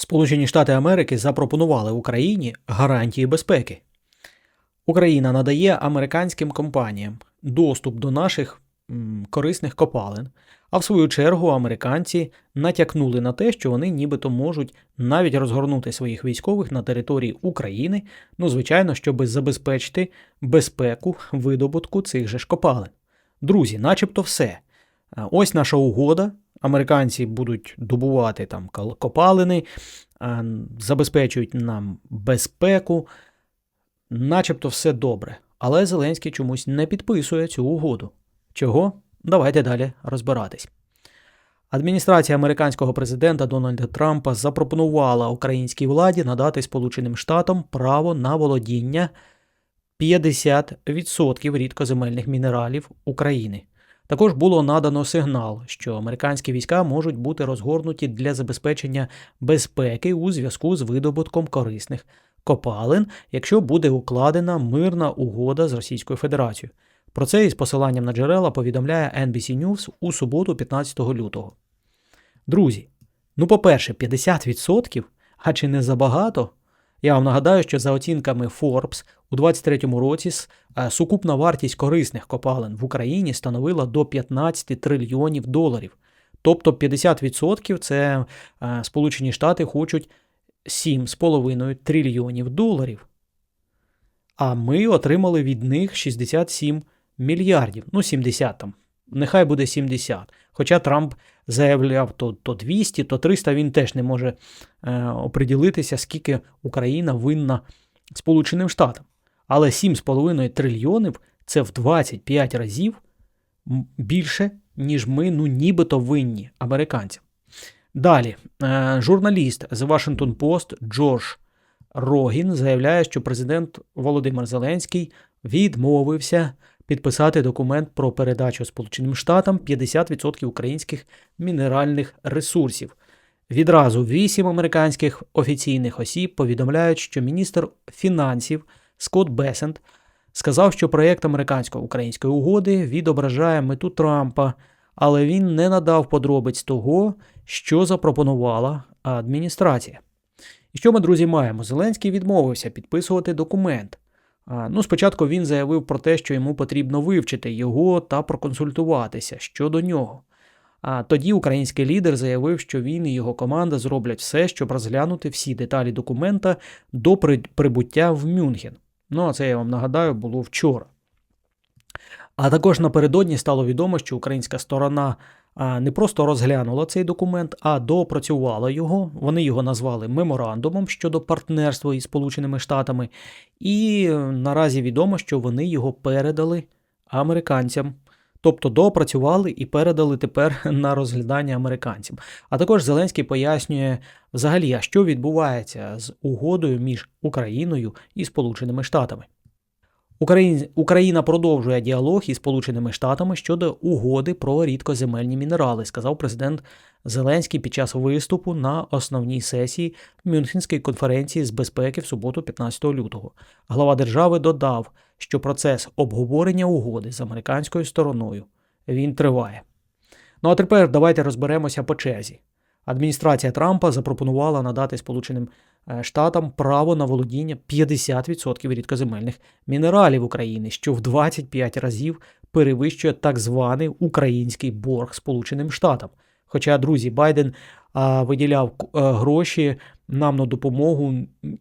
Сполучені Штати Америки запропонували Україні гарантії безпеки. Україна надає американським компаніям доступ до наших м, корисних копалин, а в свою чергу американці натякнули на те, що вони нібито можуть навіть розгорнути своїх військових на території України, ну, звичайно, щоб забезпечити безпеку видобутку цих же ж копалин. Друзі, начебто все. Ось наша угода. Американці будуть добувати там копалини, забезпечують нам безпеку, начебто все добре. Але Зеленський чомусь не підписує цю угоду. Чого? Давайте далі розбиратись. Адміністрація американського президента Дональда Трампа запропонувала українській владі надати Сполученим Штатам право на володіння 50% рідкоземельних мінералів України. Також було надано сигнал, що американські війська можуть бути розгорнуті для забезпечення безпеки у зв'язку з видобутком корисних копалин, якщо буде укладена мирна угода з Російською Федерацією. Про це із посиланням на джерела повідомляє NBC News у суботу, 15 лютого. Друзі, ну по-перше, 50%, а чи не забагато? Я вам нагадаю, що за оцінками Forbes у 2023 році е, сукупна вартість корисних копалин в Україні становила до 15 трильйонів доларів. Тобто 50% це е, Сполучені Штати хочуть 7,5 трильйонів доларів. А ми отримали від них 67 мільярдів. Ну, 70 там. Нехай буде 70. Хоча Трамп заявляв то, то 200, то 300, він теж не може е, оприділитися, скільки Україна винна Сполученим Штатам. Але 7,5 трильйонів це в 25 разів більше, ніж ми, ну нібито винні американцям. Далі, е, журналіст The Washington Post Джордж Рогін заявляє, що президент Володимир Зеленський відмовився підписати документ про передачу Сполученим Штатам 50% українських мінеральних ресурсів. Відразу вісім американських офіційних осіб повідомляють, що міністр фінансів Скотт Бесент сказав, що проєкт американсько-української угоди відображає мету Трампа, але він не надав подробиць того, що запропонувала адміністрація. І що ми, друзі, маємо? Зеленський відмовився підписувати документ. Ну, спочатку він заявив про те, що йому потрібно вивчити його та проконсультуватися щодо нього. А тоді український лідер заявив, що він і його команда зроблять все, щоб розглянути всі деталі документа до прибуття в Мюнхен. Ну, а це я вам нагадаю, було вчора. А також напередодні стало відомо, що українська сторона не просто розглянула цей документ, а доопрацювала його. Вони його назвали меморандумом щодо партнерства із Сполученими Штатами. І наразі відомо, що вони його передали американцям. Тобто доопрацювали і передали тепер на розглядання американцям. А також Зеленський пояснює взагалі, а що відбувається з угодою між Україною і Сполученими Штатами. Україн... Україна продовжує діалог із Сполученими Штатами щодо угоди про рідкоземельні мінерали, сказав президент Зеленський під час виступу на основній сесії Мюнхенської конференції з безпеки в суботу, 15 лютого. Глава держави додав, що процес обговорення угоди з американською стороною він триває. Ну а тепер давайте розберемося по черзі. Адміністрація Трампа запропонувала надати Сполученим е, Штатам право на володіння 50% рідкоземельних мінералів України, що в 25 разів перевищує так званий український борг Сполученим Штатам. Хоча, друзі, Байден а, виділяв е, гроші нам на допомогу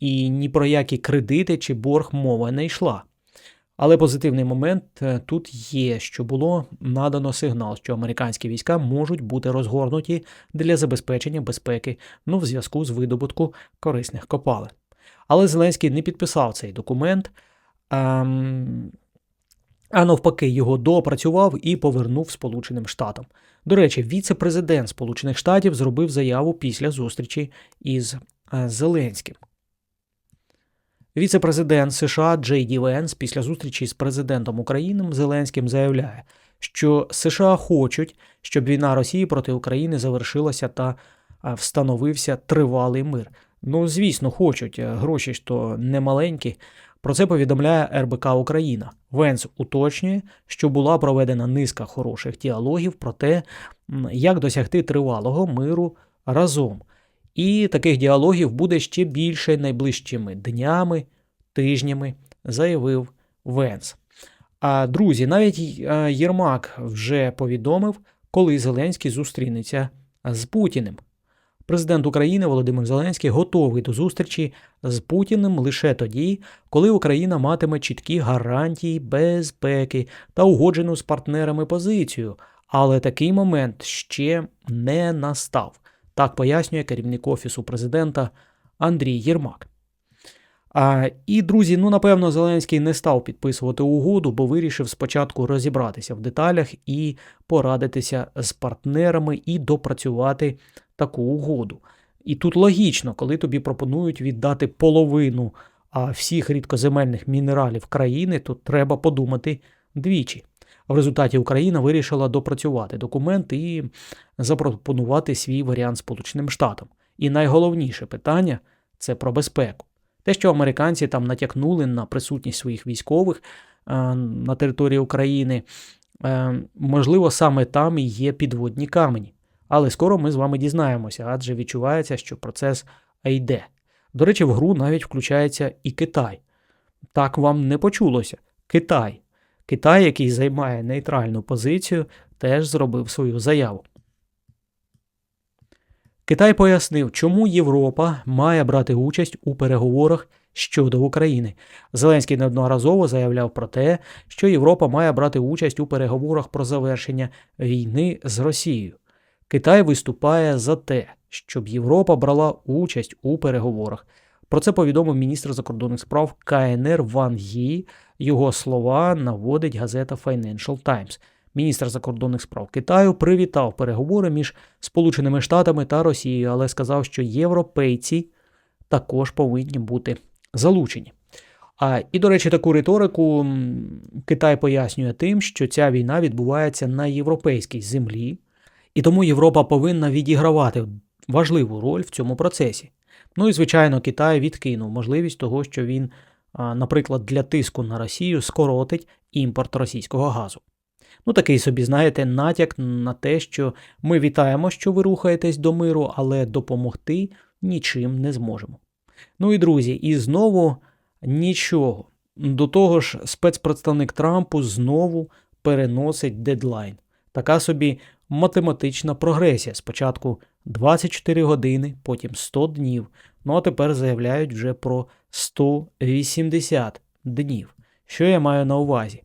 і ні про які кредити чи борг мова не йшла. Але позитивний момент е, тут є, що було надано сигнал, що американські війська можуть бути розгорнуті для забезпечення безпеки ну, в зв'язку з видобутку корисних копалин. Але Зеленський не підписав цей документ, ем, а навпаки, його доопрацював і повернув Сполученим Штатам. До речі, віце-президент Сполучених Штатів зробив заяву після зустрічі із е, Зеленським. Віце-президент США Джей Ді Венс після зустрічі з президентом України Зеленським заявляє, що США хочуть, щоб війна Росії проти України завершилася та встановився тривалий мир. Ну, звісно, хочуть. е, Гроші ж то не маленькі. Про це повідомляє РБК Україна. Венс уточнює, що була проведена низка хороших діалогів про те, як досягти тривалого миру разом. І таких діалогів буде ще більше найближчими днями, тижнями, заявив Венс. А друзі, навіть Єрмак вже повідомив, коли Зеленський зустрінеться з Путіним. Президент України Володимир Зеленський готовий до зустрічі з Путіним лише тоді, коли Україна матиме чіткі гарантії безпеки та угоджену з партнерами позицію. Але такий момент ще не настав. Так пояснює керівник Офісу президента Андрій Єрмак. А, І, друзі, ну напевно, Зеленський не став підписувати угоду, бо вирішив спочатку розібратися в деталях і порадитися з партнерами і допрацювати таку угоду. І тут логічно, коли тобі пропонують віддати половину а, всіх рідкоземельних мінералів країни, то треба подумати двічі. В результаті Україна вирішила допрацювати документ і запропонувати свій варіант Сполученим Штатам. І найголовніше питання це про безпеку. Те, що американці там натякнули на присутність своїх військових е, на території України, е, можливо, саме там і є підводні камені. Але скоро ми з вами дізнаємося, адже відчувається, що процес йде. До речі, в гру навіть включається і Китай. Так вам не почулося. Китай. Китай, який займає нейтральну позицію, теж зробив свою заяву. Китай пояснив, чому Європа має брати участь у переговорах щодо України. Зеленський неодноразово заявляв про те, що Європа має брати участь у переговорах про завершення війни з Росією. Китай виступає за те, щоб Європа брала участь у переговорах. Про це повідомив міністр закордонних справ КНР Ван Ї. Його слова наводить газета Financial Times. Міністр закордонних справ Китаю привітав переговори між Сполученими Штатами та Росією, але сказав, що європейці також повинні бути залучені. А, І, до речі, таку риторику Китай пояснює тим, що ця війна відбувається на європейській землі, і тому Європа повинна відігравати важливу роль в цьому процесі. Ну і, звичайно, Китай відкинув можливість того, що він, наприклад, для тиску на Росію скоротить імпорт російського газу. Ну, такий собі, знаєте, натяк на те, що ми вітаємо, що ви рухаєтесь до миру, але допомогти нічим не зможемо. Ну і друзі, і знову нічого. До того ж, спецпредставник Трампу знову переносить дедлайн. Така собі математична прогресія. Спочатку 24 години, потім 100 днів. Ну а тепер заявляють вже про 180 днів. Що я маю на увазі?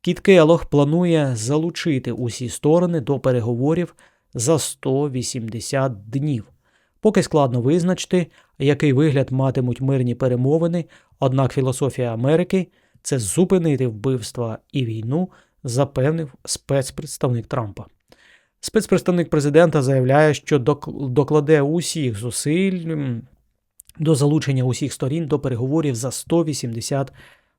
Кіт Келох планує залучити усі сторони до переговорів за 180 днів. Поки складно визначити, який вигляд матимуть мирні перемовини, однак філософія Америки це зупинити вбивства і війну, запевнив спецпредставник Трампа. Спецпредставник президента заявляє, що докладе усіх зусиль до залучення усіх сторін до переговорів за 180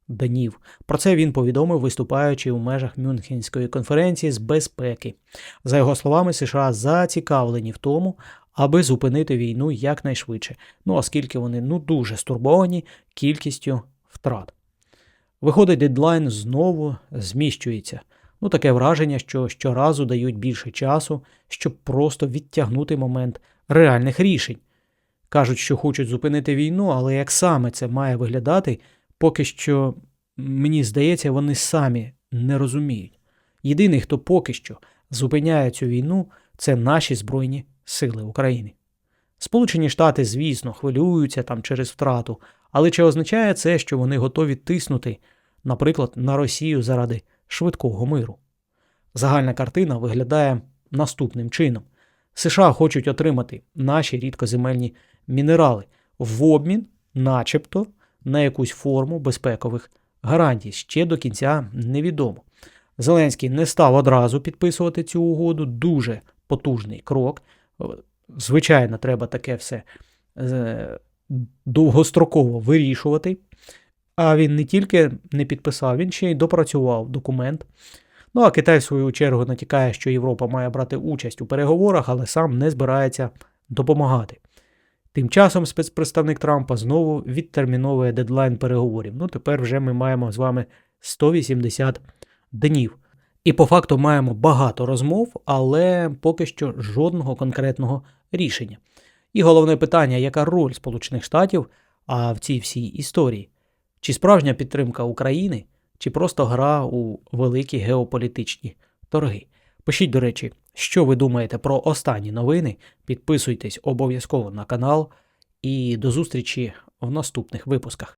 днів. Про це він повідомив, виступаючи у межах Мюнхенської конференції з безпеки. За його словами, США зацікавлені в тому, аби зупинити війну якнайшвидше. Ну оскільки вони ну дуже стурбовані кількістю втрат. Виходить, дедлайн знову зміщується. Ну, таке враження, що щоразу дають більше часу, щоб просто відтягнути момент реальних рішень. Кажуть, що хочуть зупинити війну, але як саме це має виглядати, поки що, мені здається, вони самі не розуміють. Єдиний, хто поки що зупиняє цю війну, це наші Збройні Сили України. Сполучені Штати, звісно, хвилюються там через втрату, але чи означає це, що вони готові тиснути, наприклад, на Росію заради швидкого миру? Загальна картина виглядає наступним чином: США хочуть отримати наші рідкоземельні мінерали в обмін, начебто, на якусь форму безпекових гарантій. Ще до кінця невідомо. Зеленський не став одразу підписувати цю угоду. Дуже потужний крок. Звичайно, треба таке все е, довгостроково вирішувати. А він не тільки не підписав, він ще й допрацював документ. Ну а Китай, в свою чергу, натякає, що Європа має брати участь у переговорах, але сам не збирається допомагати. Тим часом спецпредставник Трампа знову відтерміновує дедлайн переговорів. Ну, тепер вже ми маємо з вами 180 днів. І по факту маємо багато розмов, але поки що жодного конкретного рішення. І головне питання, яка роль Сполучених Штатів а в цій всій історії? Чи справжня підтримка України, чи просто гра у великі геополітичні торги? Пишіть, до речі, що ви думаєте про останні новини. Підписуйтесь обов'язково на канал і до зустрічі в наступних випусках.